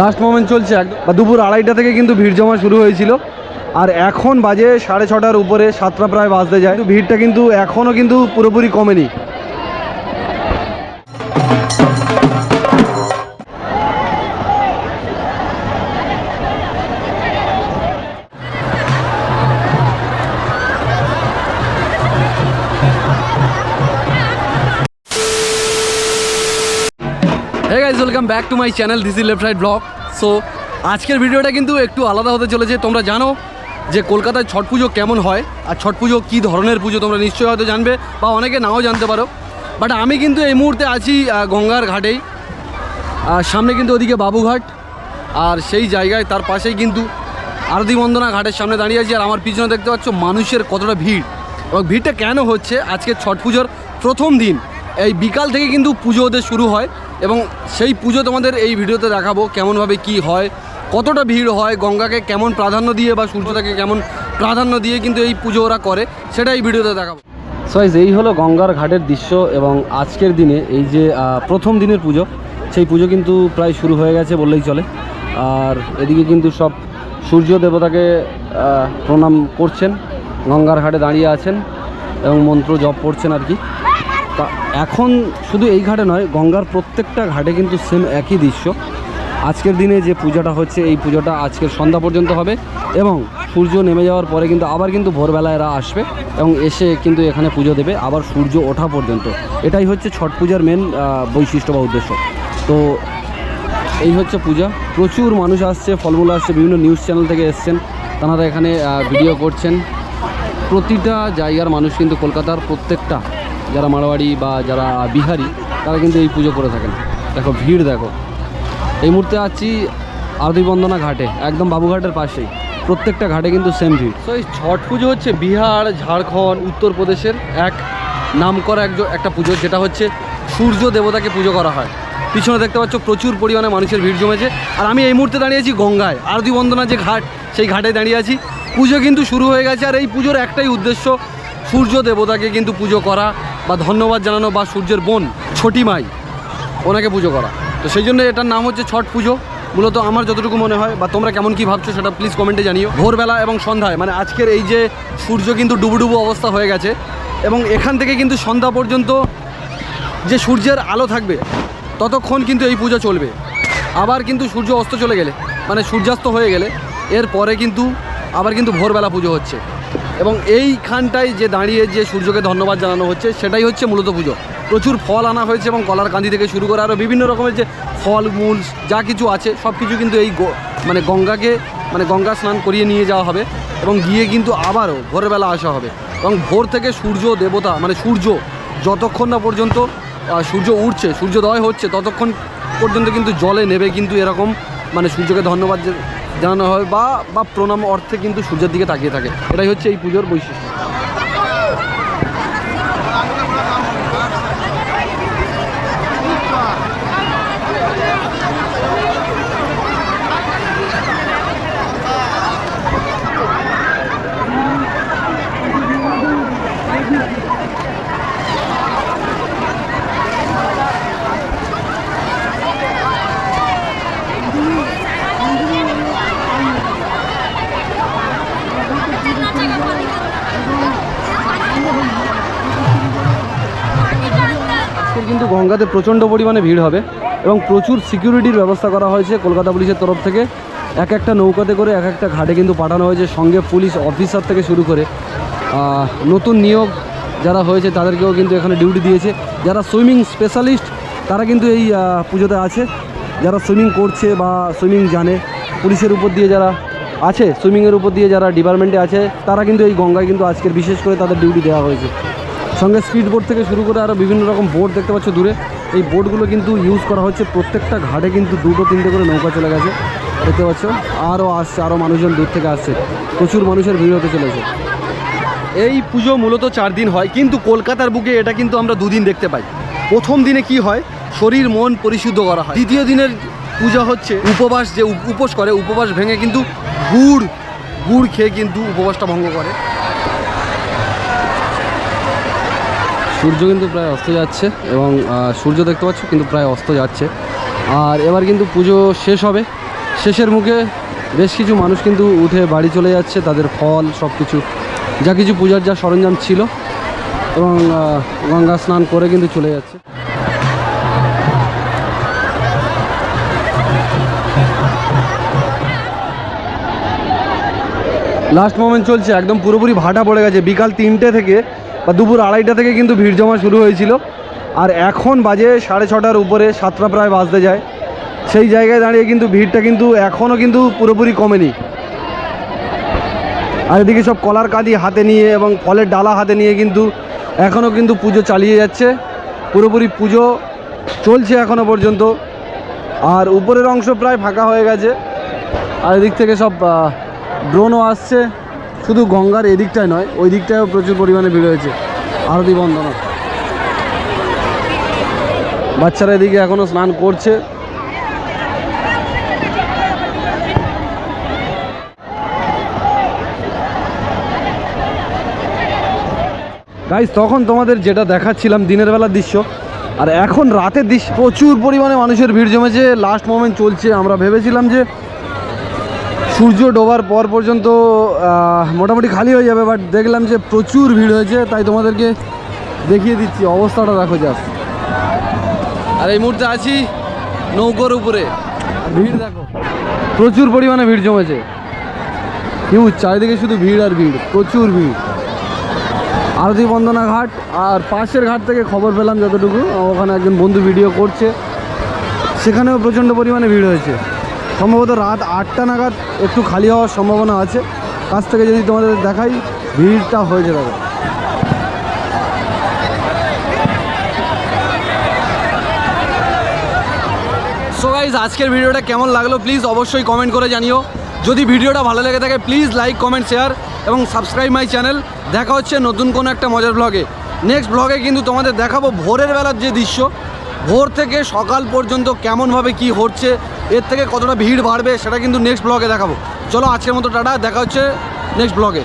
Last moment চলছে দুপুর আড়াইটা থেকে কিন্তু ভিড় জমা শুরু হয়েছিল। আর এখন বাজে সাড়ে ছটার উপরে, সাতটা প্রায় বাজতে যায়। ভিড়টা কিন্তু এখনও কিন্তু পুরোপুরি কমেনি। Hey guys welcome back to my channel this is left right blog so আজকের ভিডিওটা কিন্তু একটু আলাদা হতে চলেছে। তোমরা জানো যে কলকাতায় ছট পুজো কেমন হয় আর ছট পুজো কী ধরনের পুজো তোমরা নিশ্চয়ই হয়তো জানবে বা অনেকে নাও জানতে পারো। বাট আমি কিন্তু এই মুহূর্তে আছি গঙ্গার ঘাটেই। আর সামনে কিন্তু ওদিকে বাবুঘাট। আর সেই জায়গায় তার পাশেই কিন্তু আরতি বন্দনা ঘাটের সামনে দাঁড়িয়ে আছি। আর আমার পিছনে দেখতে পাচ্ছ মানুষের কতটা ভিড়। এবং ভিড়টা কেন হচ্ছে? আজকে ছট পুজোর প্রথম দিন। এই বিকাল থেকে কিন্তু পুজো ওদের শুরু হয়। এবং সেই পুজো তোমাদের এই ভিডিওতে দেখাবো কেমনভাবে কি হয়, কতটা ভিড় হয়, গঙ্গাকে কেমন প্রাধান্য দিয়ে বা সূর্যটাকে কেমন প্রাধান্য দিয়ে কিন্তু এই পুজো ওরা করে, সেটা এই ভিডিওতে দেখাবো। সয়েজ এই হলো গঙ্গার ঘাটের দৃশ্য এবং আজকের দিনে এই যে প্রথম দিনের পুজো, সেই পুজো কিন্তু প্রায় শুরু হয়ে গেছে বললেই চলে। আর এদিকে কিন্তু সব সূর্য দেবতাকে প্রণাম করছেন, গঙ্গার ঘাটে দাঁড়িয়ে আছেন এবং মন্ত্র জপ করছেন আর কি। তা এখন শুধু এই ঘাটে নয়, গঙ্গার প্রত্যেকটা ঘাটে কিন্তু সেম একই দৃশ্য। আজকের দিনে যে পূজাটা হচ্ছে, এই পুজোটা আজকের সন্ধ্যা পর্যন্ত হবে এবং সূর্য নেমে যাওয়ার পরে কিন্তু আবার কিন্তু ভোরবেলা এরা আসবে এবং এসে কিন্তু এখানে পুজো দেবে, আবার সূর্য ওঠা পর্যন্ত। এটাই হচ্ছে ছট পূজার মেন বৈশিষ্ট্য বা উদ্দেশ্য। তো এই হচ্ছে পূজা। প্রচুর মানুষ আসছে, ফলমূল আসছে, বিভিন্ন নিউজ চ্যানেল থেকে এসছেন। তারা এখানে ভিডিও করছেন। প্রতিটা জায়গার মানুষ কিন্তু কলকাতার প্রত্যেকটা যারা মারোয়াড়ি বা যারা বিহারি, তারা কিন্তু এই পুজো করে থাকেন। দেখো, ভিড় দেখো। এই মুহূর্তে আছি আরতি বন্দনা ঘাটে, একদম বাবুঘাটের পাশেই। প্রত্যেকটা ঘাটে কিন্তু সেম ভিড়। তো এই ছট পুজো হচ্ছে বিহার, ঝাড়খণ্ড, উত্তরপ্রদেশের এক নাম করা একজন, একটা পুজো, যেটা হচ্ছে সূর্য দেবতাকে পুজো করা হয়। পিছনে দেখতে পাচ্ছ, প্রচুর পরিমাণে মানুষের ভিড় জমেছে। আর আমি এই মুহূর্তে দাঁড়িয়ে আছি গঙ্গায়। আরতি বন্দনা যে ঘাট, সেই ঘাটে দাঁড়িয়ে আছি। পুজো কিন্তু শুরু হয়ে গেছে, আর এই পুজোর একটাই উদ্দেশ্য সূর্য দেবতাকে কিন্তু পুজো করা। বা ধন্যবাদ জানানো বা সূর্যের বোন ছটি মাই, ওনাকে পুজো করা। তো সেই জন্য এটার নাম হচ্ছে ছট পুজো। মূলত আমার যতটুকু মনে হয়, বা তোমরা কেমন কি ভাবছ সেটা প্লিজ কমেন্টে জানিও। ভোরবেলা এবং সন্ধ্যায় মানে আজকের এই যে সূর্য কিন্তু ডুবুডুবু অবস্থা হয়ে গেছে, এবং এখান থেকে কিন্তু সন্ধ্যা পর্যন্ত যে সূর্যের আলো থাকবে, ততক্ষণ কিন্তু এই পুজো চলবে। আবার কিন্তু সূর্য অস্ত চলে গেলে মানে সূর্যাস্ত হয়ে গেলে এর পরে কিন্তু আবার কিন্তু ভোরবেলা পুজো হচ্ছে। এবং এইখানটায় যে দাঁড়িয়ে যে সূর্যকে ধন্যবাদ জানানো হচ্ছে, সেটাই হচ্ছে মূলত পুজো। প্রচুর ফল আনা হয়েছে এবং কলার কান্দি থেকে শুরু করে আরও বিভিন্ন রকমের যে ফল, মূল, যা কিছু আছে, সব কিছু কিন্তু এই মানে গঙ্গাকে মানে গঙ্গা স্নান করিয়ে নিয়ে যাওয়া হবে এবং গিয়ে কিন্তু আবারও ভোরবেলা আসা হবে। এবং ভোর থেকে সূর্য দেবতা মানে সূর্য যতক্ষণ না পর্যন্ত সূর্য উঠছে সূর্যোদয় হচ্ছে, ততক্ষণ পর্যন্ত কিন্তু জলে নেবে কিন্তু এরকম মানে সূর্যকে ধন্যবাদ জানানো হয় বা বা প্রণাম অর্থে কিন্তু সূর্যের দিকে তাকিয়ে থাকে। এটাই হচ্ছে এই পুজোর বৈশিষ্ট্য আজকের কিন্তু গঙ্গাতে প্রচণ্ড পরিমাণে ভিড় হবে এবং প্রচুর সিকিউরিটির ব্যবস্থা করা হয়েছে কলকাতা পুলিশের তরফ থেকে। এক একটা নৌকাতে করে এক একটা ঘাটে কিন্তু পাঠানো হয়েছে। সঙ্গে পুলিশ অফিসার থেকে শুরু করে নতুন নিয়োগ যারা হয়েছে তাদেরকেও কিন্তু এখানে ডিউটি দিয়েছে। যারা সুইমিং স্পেশালিস্ট তারা কিন্তু এই পুজোতে আছে। যারা সুইমিং করছে বা সুইমিং জানে, পুলিশের উপর দিয়ে যারা আছে সুইমিংয়ের উপর দিয়ে যারা ডিপার্টমেন্টে আছে, তারা কিন্তু এই গঙ্গায় কিন্তু আজকের বিশেষ করে তাদের ডিউটি দেওয়া হয়েছে। সঙ্গে স্পিড বোট থেকে শুরু করে আরও বিভিন্ন রকম বোর্ড দেখতে পাচ্ছ দূরে। এই বোর্ডগুলো কিন্তু ইউজ করা হচ্ছে প্রত্যেকটা ঘাটে কিন্তু দুটো তিনটে করে নৌকা চলে গেছে। দেখতে পাচ্ছ? আরও আসছে আরও মানুষজন দূর থেকে আসছে। প্রচুর মানুষের ভিড় হতে চলেছে। এই পুজো মূলত চার দিন হয়, কিন্তু কলকাতার বুকে এটা কিন্তু আমরা দুদিন দেখতে পাই। প্রথম দিনে কি হয়? শরীর, মন পরিশুদ্ধ করা হয়। দ্বিতীয় দিনের পূজা হচ্ছে উপবাস, যে উপ- উপোস করে, উপবাস ভেঙে কিন্তু গুড় গুড় খেয়ে কিন্তু উপবাসটা ভঙ্গ করে। সূর্য কিন্তু প্রায় অস্ত যাচ্ছে এবং সূর্য দেখতে পাচ্ছ কিন্তু প্রায় অস্ত যাচ্ছে। আর এবার কিন্তু পুজো শেষ হবে। শেষের মুখে বেশ কিছু মানুষ কিন্তু উঠে বাড়ি চলে যাচ্ছে, তাদের ফল সব কিছু যা কিছু পূজার যা সরঞ্জাম ছিল এবং গঙ্গা স্নান করে কিন্তু চলে যাচ্ছে। লাস্ট মোমেন্ট চলছে, একদম পুরোপুরি ভাটা পড়ে গেছে। বিকাল তিনটে থেকে বা দুপুর আড়াইটা থেকে কিন্তু ভিড় জমা শুরু হয়েছিল। আর এখন বাজে সাড়ে ছটার উপরে, সাতটা প্রায় বাজতে যায়। সেই জায়গায় দাঁড়িয়ে কিন্তু ভিড়টা কিন্তু এখনও কিন্তু পুরোপুরি কমেনি। আর এদিকে সব কলার কাঁদি হাতে নিয়ে এবং ফলের ডালা হাতে নিয়ে কিন্তু এখনও কিন্তু পুজো চালিয়ে যাচ্ছে। পুরোপুরি পুজো চলছে এখনও পর্যন্ত। আর উপরের অংশ প্রায় ফাঁকা হয়ে গেছে। আর এদিক থেকে সব ড্রোনও আসছে। শুধু গঙ্গার এদিকটায় নয় ওই দিকটায়ও প্রচুর পরিমাণে ভিড় হয়েছে। আরতি বন্দনা। বাচ্চারা এদিকে এখনও স্নান করছে। গাইজ তখন তোমাদের যেটা দেখাচ্ছিলাম দিনের বেলার দৃশ্য, আর এখন রাতের দৃশ্য, প্রচুর পরিমাণে মানুষের ভিড় জমেছে। লাস্ট মোমেন্ট চলছে। আমরা ভেবেছিলাম যে সূর্য ডোবার পর পর্যন্ত মোটামুটি খালি হয়ে যাবে বাট দেখলাম যে প্রচুর ভিড় হয়েছে, তাই তোমাদেরকে দেখিয়ে দিচ্ছি। অবস্থাটা দেখো জাস্ট আর এই মুহূর্তে আছি নৌকোর উপরে। ভিড় দেখো, প্রচুর পরিমাণে ভিড় জমেছে। হিউজ, চারিদিকে শুধু ভিড় আর ভিড়, প্রচুর ভিড়। আরতি বন্দনা ঘাট, আর পাশের ঘাট থেকে খবর পেলাম যতটুকু, ওখানে একজন বন্ধু ভিডিও করছে। সেখানেও প্রচণ্ড পরিমাণে ভিড় হয়েছে। সম্ভবত রাত আটটা নাগাদ একটু খালি হওয়ার সম্ভাবনা আছে। কাছ থেকে যদি তোমাদের দেখাই, ভিড়টা হয়েছে দাদা সো গাইজ আজকের ভিডিওটা কেমন লাগল? প্লিজ অবশ্যই কমেন্ট করে জানিও। যদি ভিডিওটা ভালো লেগে থাকে প্লিজ লাইক কমেন্ট শেয়ার এবং সাবস্ক্রাইব মাই চ্যানেল দেখা হচ্ছে নতুন কোনো একটা মজার ব্লগে নেক্সট ব্লগে কিন্তু তোমাদের দেখাবো ভোরের বেলার যে দৃশ্য। ভোর থেকে সকাল পর্যন্ত কেমনভাবে কি হচ্ছে এর থেকে কতটা ভিড় বাড়বে সেটা কিন্তু নেক্সট ব্লগে দেখাবো। চলো আজকের মতো টাটা, দেখা হচ্ছে নেক্সট ব্লগে